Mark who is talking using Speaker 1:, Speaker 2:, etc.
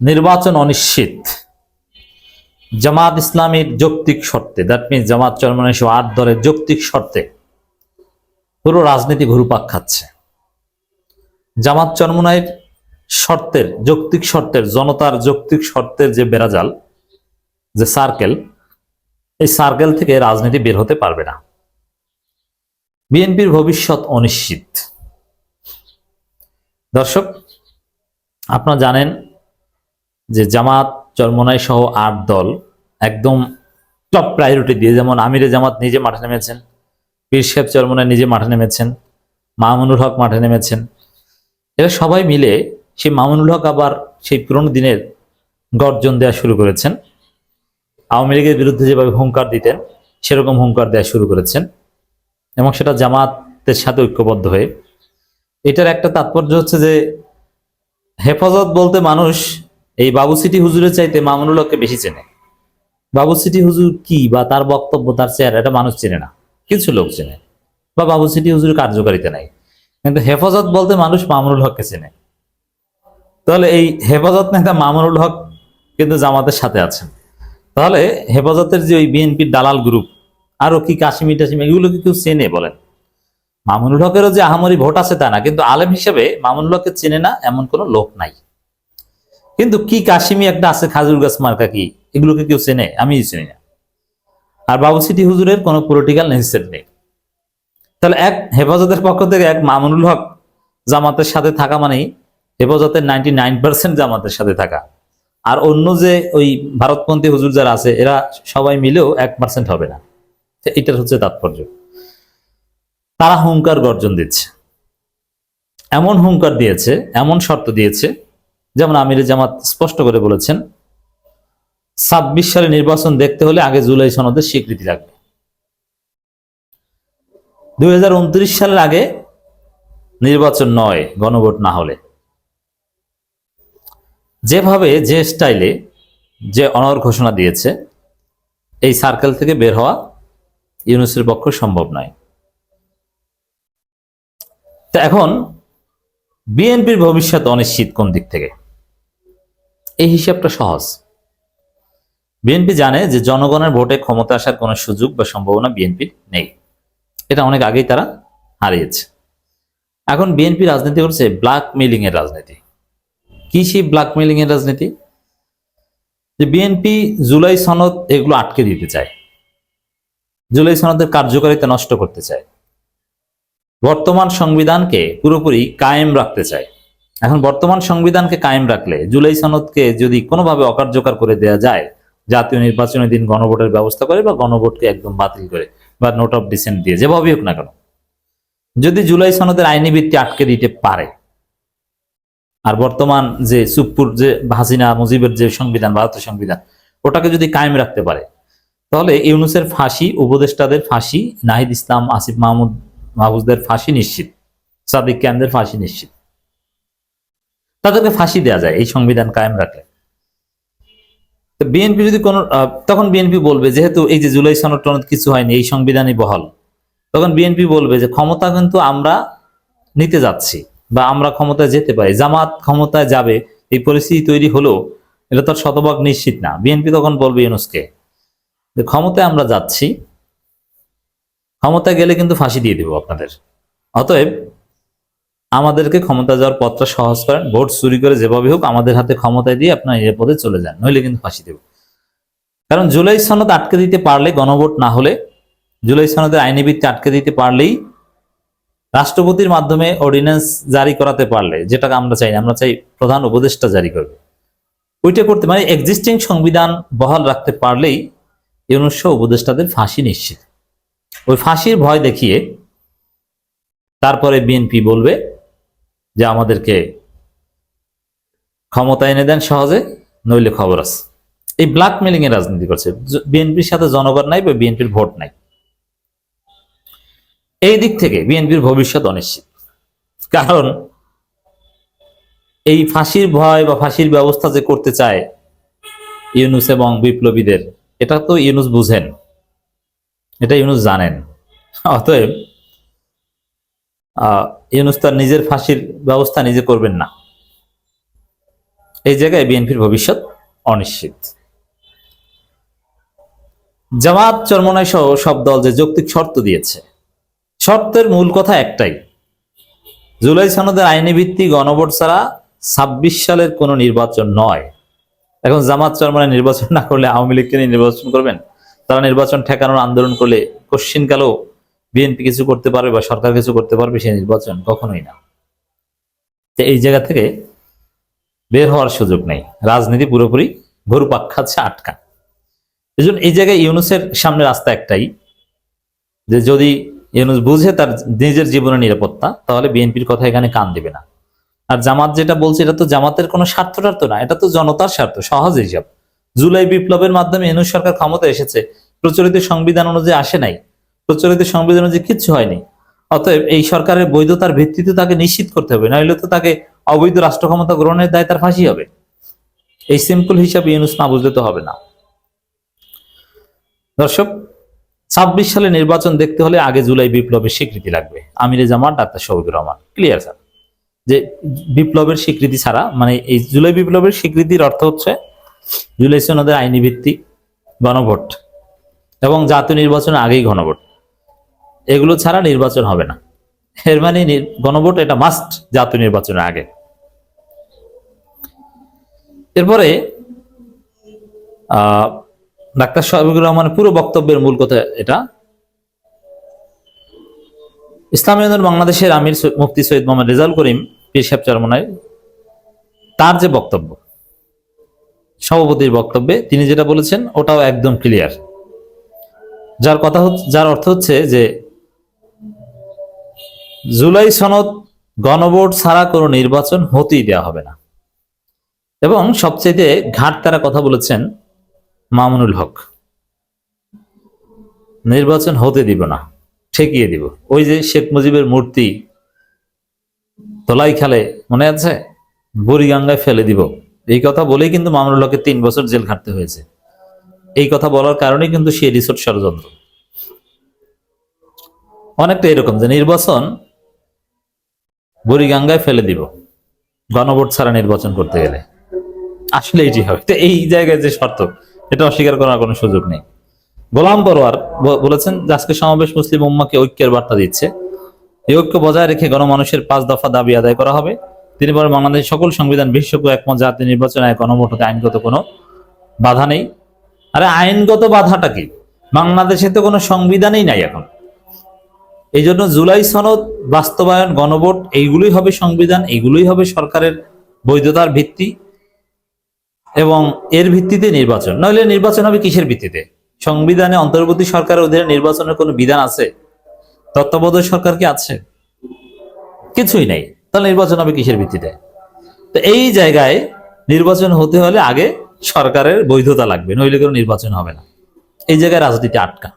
Speaker 1: নির্বাচন অনিশ্চিত। জামাত ইসলামের যৌক্তিক শর্তে দ্যাট মিনস জামাত চরমনের সহ আট দলের যৌক্তিক শর্তে পুরো রাজনীতি ঘুরুপাক খাচ্ছে। জামাত চরমনাইয়ের শর্তের, যৌক্তিক শর্তের, জনতার যৌক্তিক শর্তের যে বেড়াজাল, যে সার্কেল এই সার্কেল থেকে রাজনীতি বের হতে পারবে না। বিএনপির ভবিষ্যৎ অনিশ্চিত। দর্শক, আপনারা জানেন যে জামাত, চরমনাই সহ আট দল একদম টপ প্রায়োরিটি দিয়ে, যেমন আমিরে জামাত নিজে মাঠে নেমেছেন, পীর সাহেব চরমনাই নিজে মাঠে নেমেছেন, মামুনুল হক মাঠে নেমেছেন। এরা সবাই মিলে সেই মামুনুল হক আবার সেই পুরনো দিনের গর্জন দেওয়া শুরু করেছেন। আওয়ামী লীগের বিরুদ্ধে যেভাবে হুঙ্কার দিতেন, সেরকম হুঙ্কার দেওয়া শুরু করেছেন এবং সেটা জামাতের সাথে ঐক্যবদ্ধ হয়ে। এটার একটা তাৎপর্য হচ্ছে যে হেফাজত বলতে মানুষ এই বাবু সিটি হুজুরের চাইতে মামুনুল হককে বেশি চেনে। বাবু সিটি হুজুর কি বা তার বক্তব্য, তার চেহারা, এটা মানুষ চেনে না। কিছু লোক চেনে। বা বাবু সিটি হুজুরের কার্যকারিতা নাই। কিন্তু হেফাজত বলতে মানুষ মামুনুল হককে চেনে। তাহলে এই হেফাজত নেতা মামুনুল হক কিন্তু জামাতের সাথে আছেন। তাহলে হেফাজতের যে ওই বিএনপির দালাল গ্রুপ আরও কি কাশিমি টাশিমি, এগুলো কি কেউ চেনে বলেন? মামুনুল হকেরও যে আহামরি ভোট আছে তা না, কিন্তু আলেম হিসেবে মামুনুল হককে চেনে না এমন কোনো লোক নাই। কিন্তু কি কাশিমি একটা আছে খাজুর গাছ মার্কা কি? এগুলোকে কেউ চেনে? আমি চিনি না। আর বাবু সিটি হুজুরের কোনো পলিটিক্যাল নেসেসিটি নেই। তাহলে এক হেফাজতের পক্ষ থেকে এক মামুনুল হক জামাতের সাথে থাকা মানেই হেফাজতের নাইনটি নাইন পার্সেন্ট জামাতের সাথে থাকা। আর অন্য যে ওই ভারতপন্থী হুজুর যারা আছে, এরা সবাই মিলেও এক পার্সেন্ট হবে না। এটার হচ্ছে তাৎপর্য। তারা হুঙ্কার গর্জন দিচ্ছে। এমন হুঙ্কার দিয়েছে, এমন শর্ত দিয়েছে যেমন আমির জামাত স্পষ্ট করে বলেছেন, ছাব্বিশ সালে নির্বাচন দেখতে হলে আগে জুলাই সনদের স্বীকৃতি লাগবে। দুই সালের আগে নির্বাচন নয়, গণভোট না হলে। যেভাবে যে স্টাইলে যে অনর ঘোষণা দিয়েছে, এই সার্কেল থেকে বের হওয়া ইউনুসের পক্ষে সম্ভব নয়। তা এখন বিএনপির ভবিষ্যৎ অনিশ্চিত কোন দিক থেকে? এই হিসাবটা সহজ। বিএনপি জানে যে জনগণের ভোটে ক্ষমতা আসার কোনো সুযোগ বা সম্ভাবনা বিএনপির নেই। এটা অনেক আগেই তারা হারিয়েছে। এখন বিএনপি রাজনীতি করছে ব্ল্যাকমেইলিং এর রাজনীতি। কি সেই ব্ল্যাকমেইলিং এর রাজনীতি? যে বিএনপি জুলাই সনদ এগুলো আটকে দিতে চায়। জুলাই সনদের কার্যকারিতা নষ্ট করতে চায়। বর্তমান সংবিধানকে পুরোপুরি কায়েম রাখতে চায়। এখন বর্তমান সংবিধানকে কায়েম রাখলে জুলাই সনদকে যদি কোনোভাবে অকার্যকর করে দেওয়া যায়, জাতীয় নির্বাচনের দিন গণভোটের ব্যবস্থা করে বা গণভোটকে একদম বাতিল করে বা নোট অফ ডিসেন্ট দিয়ে, যেভাবেই হোক না কেন। যদি জুলাই সনদের আইনি ভিত্তি আটকে দিতে পারে, আর বর্তমান যে সুপ্পুর যে হাসিনা মুজিবের যে সংবিধান, ভারতের সংবিধান, ওটাকে যদি কায়েম রাখতে পারে, তাহলে ইউনুসের ফাঁসি, উপদেষ্টাদের ফাঁসি, নাহিদ ইসলাম, আসিফ মাহমুদ মাহফুজদের ফাঁসি নিশ্চিত, সাদিক ক্যানদের ফাঁসি নিশ্চিত। তাদেরকে ফাঁসি দেওয়া যায়, এই সংবিধান কায়েম রাখলে। বিএনপি যদি কোনো তখন বিএনপি বলবে, যেহেতু এই যে জুলাই সনদ টনদ কিছু হয়নি, এই সংবিধানই বহাল। তখন বিএনপি বলবে যে ক্ষমতা কিন্তু আমরা নিতে যাচ্ছি, বা আমরা ক্ষমতায় যেতে পারি। জামাত ক্ষমতায় যাবে, এই পরিস্থিতি তৈরি হলো এটা তো শতভাগ নিশ্চিত না। বিএনপি তখন বলবে ইউনুসকে ক্ষমতায় আমরা যাচ্ছি ক্ষমতায় গেলে কিন্তু ফাঁসি দিয়ে দেবো আপনাদের। অতএব আমাদেরকে ক্ষমতা যাওয়ার পথটা সহজ করেন, ভোট চুরি করে যেভাবে হোক আমাদের হাতে ক্ষমতায় দিয়ে আপনার এ পদে চলে যান, নইলে কিন্তু ফাঁসি দেব। কারণ জুলাই সনদ আটকে দিতে পারলে গণভোট না হলে, জুলাই সনদের আইনি ভিত্তি আটকে দিতে পারলেই রাষ্ট্রপতির মাধ্যমে অর্ডিন্যান্স জারি করাতে পারলে, যেটাকে আমরা চাই আমরা চাই প্রধান উপদেষ্টা জারি করবে। ওইটা করতে মানে এক্সিস্টিং সংবিধান বহাল রাখতে পারলেই ইউনুস উপদেষ্টাদের ফাঁসি নিশ্চিত। ওই ফাঁসির ভয় দেখিয়ে তারপরে বিএনপি বলবে যে আমাদেরকে ক্ষমতা এনে দেন সহজে, নইলে খবর আছে। এই ব্ল্যাকমেলিং এর রাজনীতি করছে। বিএনপির সাথে জনগণ নাই বা বিএনপির ভোট নাই। এই দিক থেকে বিএনপির ভবিষ্যৎ অনিশ্চিত। কারণ এই ফাঁসির ভয় বা ফাঁসির ব্যবস্থা যে করতে চায় ইউনুস এবং বিপ্লবীদের, এটা তো ইউনুস বুঝেন। এটা ইউনুস জানেন। অতএব ইউনুস তার নিজের ফাঁসির ব্যবস্থা নিজে করবেন না। এই জায়গায় বিএনপির ভবিষ্যৎ অনিশ্চিত। জামাত চরমনাই সহ সব দল যে যৌক্তিক শর্ত দিয়েছে, শর্তের মূল কথা একটাই। জুলাই সনদের আইনি ভিত্তিক গণভোট ছাড়া ছাব্বিশ সালের কোনো নির্বাচন নয়। এখন জামাত চরমনায় নির্বাচন না করলে আওয়ামী লীগকে নির্বাচন করবেন? তারা নির্বাচন ঠেকানোর আন্দোলন করলে কোশ্চিনকালেও বিএনপি কিছু করতে পারবে বা সরকার কিছু করতে পারবে সেই নির্বাচন কখনোই না। তো এই জায়গা থেকে বের হওয়ার সুযোগ নেই। রাজনীতি পুরোপুরি ঘুরপাক খাচ্ছে আটকা। এই এই জায়গায় ইউনুসের সামনে রাস্তা একটাই, যে যদি ইউনুস বুঝে তার নিজের জীবনের নিরাপত্তা, তাহলে বিএনপির কথা এখানে কান দেবে না। আর জামাত যেটা বলছে, এটা তো জামাতের কোনো স্বার্থ টার্থ না, এটা তো জনতার স্বার্থ, সহজ হিসাব। জুলাই বিপ্লবের মাধ্যমে ইউনুস সরকার ক্ষমতা এসেছে। প্রচলিত সংবিধান অনুযায়ী আসে নাই। প্রচলিত সংবিধান অনুযায়ী কিচ্ছু হয়নি। অতএব এই সরকারের বৈধতার ভিত্তিতে তাকে নিশ্চিত করতে হবে নইলে তো তাকে অবৈধ রাষ্ট্র ক্ষমতা গ্রহণের দায় তার ফাঁসি হবে। এই সিম্পল হিসাবে ইউনুস না বুঝলে তো হবে না। দর্শক, ছাব্বিশ সালে নির্বাচন দেখতে হলে আগে জুলাই বিপ্লবের স্বীকৃতি লাগবে। আমিরে জামান doctor Shafiqur Rahman. Clear, sir? যে বিপ্লবের স্বীকৃতি ছাড়া মানে এই জুলাই বিপ্লবের স্বীকৃতির অর্থ হচ্ছে জুলাই সনদের আইনি ভিত্তিক গণভোট এবং জাতীয় নির্বাচনের আগেই গণভোট। এগুলো ছাড়া নির্বাচন হবে না। এর মানে গণভোট এটা মাস্ট জাতীয় নির্বাচনের আগে। এরপরে ডাক্তার শফিকুর রহমানের পুরো বক্তব্যের মূল কথা এটা। ইসলামী আন্দোলন বাংলাদেশের আমির মুফতি সৈয়দ মোহাম্মদ রেজাল করিম, পীর সাহেব চরমনায়, তার যে বক্তব্য সভাপতির বক্তব্যে তিনি যেটা বলেছেন, ওটাও একদম ক্লিয়ার যার কথা যার অর্থ হচ্ছে যে জুলাই সনদ গণভোট ছাড়া কোনো নির্বাচন হতেই দেওয়া হবে না। এবং সবচেয়ে ঘাট তারা কথা বলেছেন মামুনুল হক। নির্বাচন হতে দিব না, ঠেকিয়ে দিব। ওই যে শেখ মুজিবের মূর্তি তোলাই খেলে, মনে আছে? বুড়িগঙ্গায় ফেলে দিব। এই কথা বলেই কিন্তু মামুনুল হকের তিন বছর জেল খাটতে হয়েছে। এই কথা বলার কারণে কিন্তু সে রিসোর্ট ষড়যন্ত্র। অনেকটা এরকম যে নির্বাচন বুড়িগঙ্গায় ফেলে দিব, গণভোট ছাড়া নির্বাচন করতে গেলে। আসলে এটি হবে। তো এই জায়গায় যে শর্ত, এটা অস্বীকার করার কোনো সুযোগ নেই। গোলাম পরোয়ার ব- বলেছেন যে আজকে সমাবেশ মুসলিম উম্মাকে ঐক্যের বার্তা দিচ্ছে। এই ঐক্য বজায় রেখে গণমানুষের পাঁচ দফা দাবি আদায় করা হবে। তিনি বলেন বাংলাদেশের সকল সংবিধান বিশেষজ্ঞ একমত জাতীয় নির্বাচনে গণভোট হতে আইনগত কোনো বাধা নেই। আরে আইনগত বাধাটা কি? বাংলাদেশে তো কোনো সংবিধানই নাই এখন। এই জন্য জুলাই সনদ, বাস্তবায়ন, গণভোট, এইগুলোই হবে সংবিধান, এইগুলোই হবে সরকারের বৈধতার ভিত্তি এবং এর ভিত্তিতে নির্বাচন। নইলে নির্বাচন হবে কিসের ভিত্তিতে? সংবিধানে অন্তর্বর্তী সরকারের অধীনে নির্বাচনের কোনো বিধান আছে? তত্ত্বাবধায়ক সরকার কি আছে? কিছুই নেই। তাহলে নির্বাচন হবে কিসের ভিত্তিতে? তো এই জায়গায় নির্বাচন হতে হলে আগে সরকারের বৈধতা লাগবে, নইলে কোনো নির্বাচন হবে না। এই জায়গায় রাজনীতি আটকা।